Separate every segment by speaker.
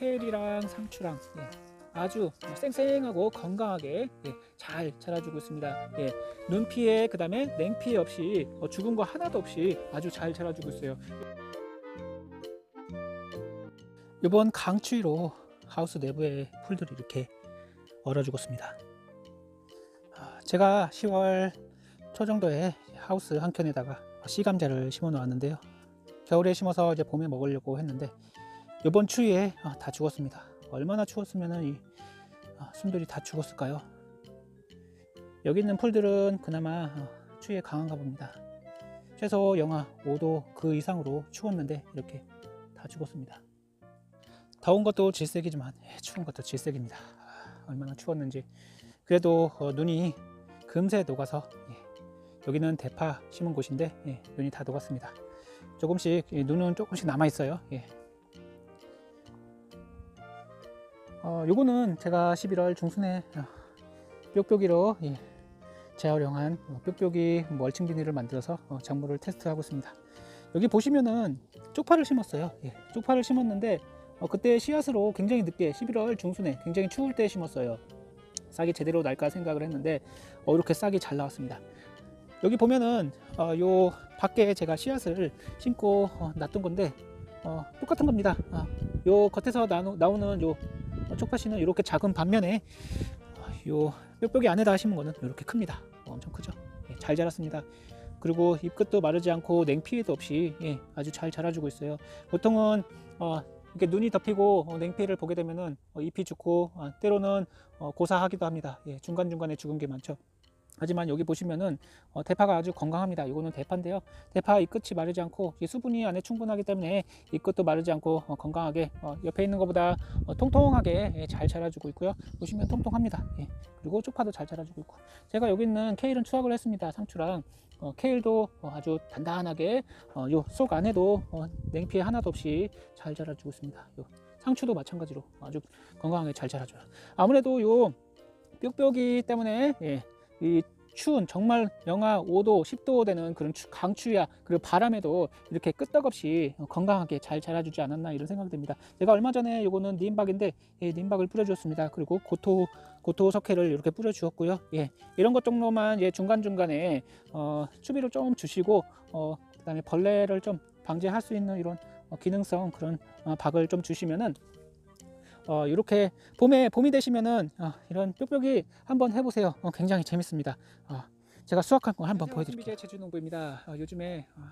Speaker 1: 케일이랑 상추랑 예, 아주 쌩쌩하고 건강하게 예, 잘 자라주고 있습니다. 예, 눈 피해 그 다음에 냉 피해 없이 어, 죽은 거 하나도 없이 아주 잘 자라주고 있어요. 이번 강추위로 하우스 내부에 풀들이 이렇게 얼어 죽었습니다. 아, 제가 10월 초 정도에 하우스 한 켠에다가 씨감자를 심어 놓았는데요. 겨울에 심어서 이제 봄에 먹으려고 했는데 이번 추위에 아, 다 죽었습니다. 얼마나 추웠으면 이 아, 순들이 다 죽었을까요? 여기 있는 풀들은 그나마 어, 추위에 강한가 봅니다. 최소 영하 5도 그 이상으로 추웠는데 이렇게 다 죽었습니다. 더운 것도 질색이지만 예, 추운 것도 질색입니다. 아, 얼마나 추웠는지 그래도 어, 눈이 금세 녹아서 예, 여기는 대파 심은 곳인데 예, 눈이 다 녹았습니다. 조금씩 예, 눈은 조금씩 남아 있어요. 예. 어, 요거는 제가 11월 중순에 어, 뾱뾱이로 예, 재활용한 어, 뾱뾱이 멀칭 비닐을 만들어서 어, 작물을 테스트하고 있습니다. 여기 보시면은 쪽파를 심었어요. 예, 쪽파를 심었는데 어, 그때 씨앗으로 굉장히 늦게 11월 중순에 굉장히 추울 때 심었어요. 싹이 제대로 날까 생각을 했는데 어, 이렇게 싹이 잘 나왔습니다. 여기 보면은 어, 요 밖에 제가 씨앗을 심고 어, 놨던 건데 어, 똑같은 겁니다. 어, 요 겉에서 나누, 나오는 요 쪽파씨는 이렇게 작은 반면에 어, 요 뾱뾱이 안에다 심은 거는 이렇게 큽니다. 어, 엄청 크죠. 예, 잘 자랐습니다. 그리고 잎끝도 마르지 않고 냉피해도 없이 예, 아주 잘 자라주고 있어요. 보통은 어, 이렇게 눈이 덮이고 어, 냉피를 보게 되면은 어, 잎이 죽고 어, 때로는 어, 고사하기도 합니다. 예, 중간 중간에 죽은 게 많죠. 하지만 여기 보시면은 어, 대파가 아주 건강합니다. 이거는 대파인데요. 대파 잎 끝이 마르지 않고 이 수분이 안에 충분하기 때문에 잎 끝도 마르지 않고 어, 건강하게 어, 옆에 있는 것보다 어, 통통하게 예, 잘 자라주고 있고요. 보시면 통통합니다. 예, 그리고 쪽파도 잘 자라주고 있고 제가 여기 있는 케일은 추확을 했습니다. 상추랑 어, 케일도 어, 아주 단단하게 어, 요속 안에도 어, 냉피해 하나도 없이 잘 자라주고 있습니다. 요 상추도 마찬가지로 아주 건강하게 잘 자라줘요. 아무래도 요 뾱뾱이 때문에 예, 이 추운 정말 영하 5도, 10도 되는 그런 추- 강추위야 그리고 바람에도 이렇게 끄떡없이 건강하게 잘 자라주지 않았나 이런 생각이 듭니다. 제가 얼마 전에 요거는 님박인데 예, 님박을 뿌려주었습니다. 그리고 고토 고토 석회를 이렇게 뿌려주었고요. 예, 이런 것 정도만 예, 중간 중간에 어, 추비를 좀 주시고 어, 그 다음에 벌레를 좀 방지할 수 있는 이런 어, 기능성 그런 어, 박을 좀 주시면은 어, 이렇게 봄에 봄이 되시면은 어, 이런 뾱뾱이 한번 해보세요. 어, 굉장히 재밌습니다. 어, 제가 수확한 거 한번 보여드릴게요. 제주농부입니다. 어, 요즘에 어,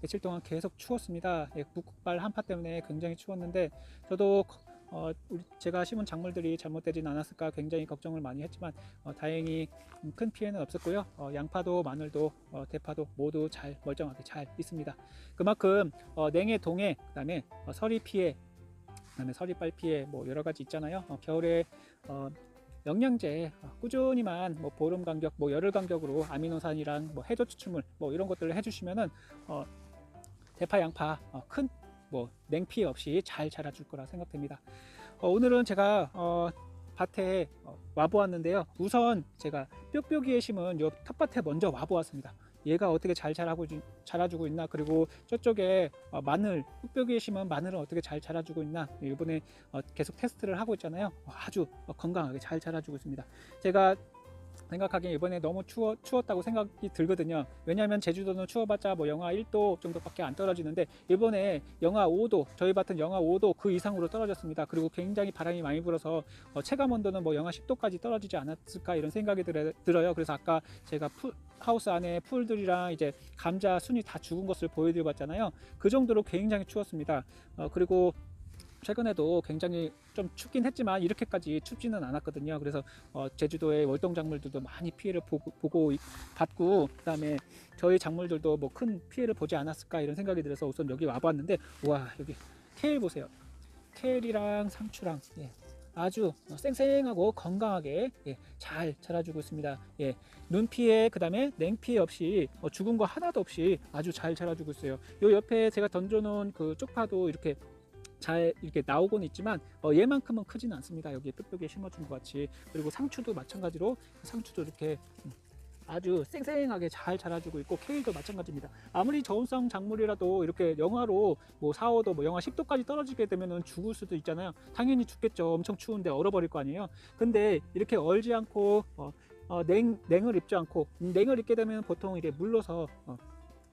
Speaker 1: 며칠 동안 계속 추웠습니다. 예, 북극발 한파 때문에 굉장히 추웠는데 저도 어, 제가 심은 작물들이 잘못되진 않았을까 굉장히 걱정을 많이 했지만 어, 다행히 음, 큰 피해는 없었고요. 어, 양파도 마늘도 어, 대파도 모두 잘 멀쩡하게 잘 있습니다. 그만큼 어, 냉해 동해 그다음에 어, 서리 피해 그다음에 서리빨 피해 뭐 여러 가지 있잖아요. 어, 겨울에 어, 영양제 어, 꾸준히만 뭐 보름 간격, 뭐 열흘 간격으로 아미노산이랑 뭐 해조 추출물 뭐 이런 것들을 해주시면은 어, 대파, 양파 어, 큰뭐 냉피 없이 잘 자라줄 거라 생각됩니다. 어, 오늘은 제가 어, 밭에 어, 와보았는데요. 우선 제가 뾱뾱이에 심은 요 텃밭에 먼저 와보았습니다. 얘가 어떻게 잘 자라고 주- 자라주고 있나? 그리고 저쪽에 어, 마늘 뚝배기에 심은 마늘은 어떻게 잘 자라주고 있나? 이번에 어, 계속 테스트를 하고 있잖아요. 어, 아주 어, 건강하게 잘 자라주고 있습니다. 제가 생각하기에 이번에 너무 추워, 추웠다고 생각이 들거든요 왜냐하면 제주도는 추워봤자 뭐 영하 1도 정도밖에 안 떨어지는데 이번에 영하 5도 저희 밭은 영하 5도 그 이상으로 떨어졌습니다 그리고 굉장히 바람이 많이 불어서 어, 체감 온도는 뭐 영하 10도까지 떨어지지 않았을까 이런 생각이 들, 들어요 그래서 아까 제가 풀, 하우스 안에 풀들이랑 이제 감자 순이 다 죽은 것을 보여드려 봤잖아요. 그 정도로 굉장히 추웠습니다. 어, 그리고 최근에도 굉장히 좀 춥긴 했지만 이렇게까지 춥지는 않았거든요. 그래서 어, 제주도의 월동 작물들도 많이 피해를 보고, 보고 이- 받고 그다음에 저희 작물들도 뭐 큰 피해를 보지 않았을까 이런 생각이 들어서 우선 여기 와봤는데 와 여기 케일 보세요. 케일이랑 상추랑 예, 아주 쌩쌩하고 건강하게 예, 잘 자라주고 있습니다. 예, 눈 피해 그다음에 냉 피해 없이 어, 죽은 거 하나도 없이 아주 잘 자라주고 있어요. 요 옆에 제가 던져놓은 그 쪽파도 이렇게 잘 이렇게 나오곤 있지만 어, 얘만큼은 크지는 않습니다. 여기 뾱뾱이 심어준 것 같이 그리고 상추도 마찬가지로 상추도 이렇게 음, 아주 쌩쌩하게 잘 자라주고 있고 케일도 마찬가지입니다. 아무리 저온성 작물이라도 이렇게 영하로 뭐 4, 5도 뭐 영하 10도까지 떨어지게 되면은 죽을 수도 있잖아요. 당연히 죽겠죠. 엄청 추운데 얼어버릴 거 아니에요. 근데 이렇게 얼지 않고 어, 어, 냉, 냉을 입지 않고 음, 냉을 입게 되면 보통 이게 물러서 어,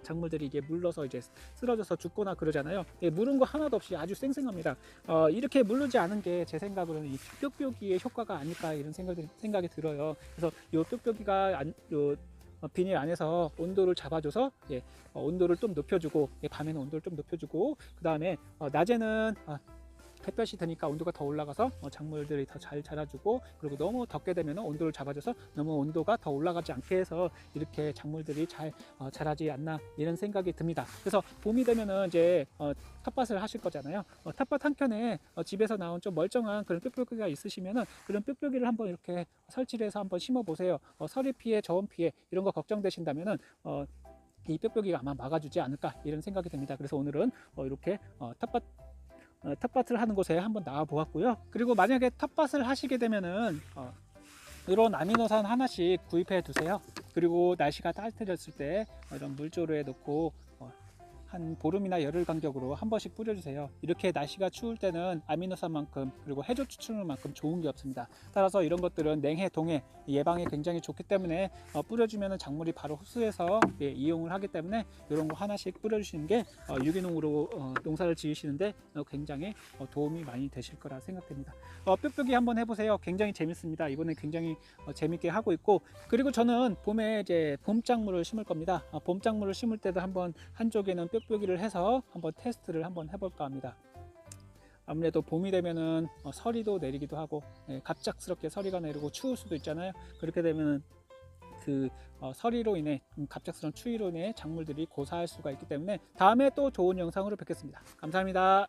Speaker 1: 작물들이 이게 물러서 이제 쓰러져서 죽거나 그러잖아요. 예, 물은 거 하나도 없이 아주 쌩쌩합니다. 어, 이렇게 물르지 않은 게 제 생각으로는 이 뾱뾱이의 효과가 아닐까 이런 생각이 생각이 들어요. 그래서 요 뾱뾱이가 안, 요 어, 비닐 안에서 온도를 잡아줘서 예, 어, 온도를 좀 높여주고 예, 밤에는 온도를 좀 높여주고 그 다음에 어, 낮에는 어, 햇볕이 드니까 온도가 더 올라가서 어, 작물들이 더 잘 자라주고 그리고 너무 덥게 되면 온도를 잡아줘서 너무 온도가 더 올라가지 않게 해서 이렇게 작물들이 잘 어, 자라지 않나 이런 생각이 듭니다. 그래서 봄이 되면은 이제 어, 텃밭을 하실 거잖아요. 어, 텃밭 한 켠에 어, 집에서 나온 좀 멀쩡한 그런 뾱뾱이가 있으시면은 그런 뾱뾱이를 한번 이렇게 설치를 해서 한번 심어 보세요. 어, 서리 피해, 저온 피해 이런 거 걱정되신다면은 어, 이 뾱뾱이가 아마 막아주지 않을까 이런 생각이 듭니다. 그래서 오늘은 어, 이렇게 어, 텃밭 어, 탓밭을 하는 곳에 한번 나와 보았고요. 그리고 만약에 텃밭을 하시게 되면은 어, 이런 아미노산 하나씩 구입해 두세요. 그리고 날씨가 따뜻해졌을 때 이런 물조르에 넣고 어, 한 보름이나 열흘 간격으로 한 번씩 뿌려주세요. 이렇게 날씨가 추울 때는 아미노산만큼 그리고 해조 추출물만큼 좋은 게 없습니다. 따라서 이런 것들은 냉해, 동해 예방에 굉장히 좋기 때문에 어, 뿌려주면 작물이 바로 흡수해서 예, 이용을 하기 때문에 이런 거 하나씩 뿌려주시는 게 어, 유기농으로 어, 농사를 지으시는데 어, 굉장히 어, 도움이 많이 되실 거라 생각됩니다. 어, 뾱뾱이 한번 해보세요. 굉장히 재밌습니다. 이번에 굉장히 어, 재밌게 하고 있고 그리고 저는 봄에 이제 봄작물을 심을 겁니다. 어, 봄작물을 심을 때도 한번 한쪽에는 뾱뾱이를 해서 한번 테스트를 한번 해볼까 합니다. 아무래도 봄이 되면은 어, 서리도 내리기도 하고 예, 갑작스럽게 서리가 내리고 추울 수도 있잖아요. 그렇게 되면은 그 어, 서리로 인해 음, 갑작스러운 추위로 인해 작물들이 고사할 수가 있기 때문에 다음에 또 좋은 영상으로 뵙겠습니다. 감사합니다.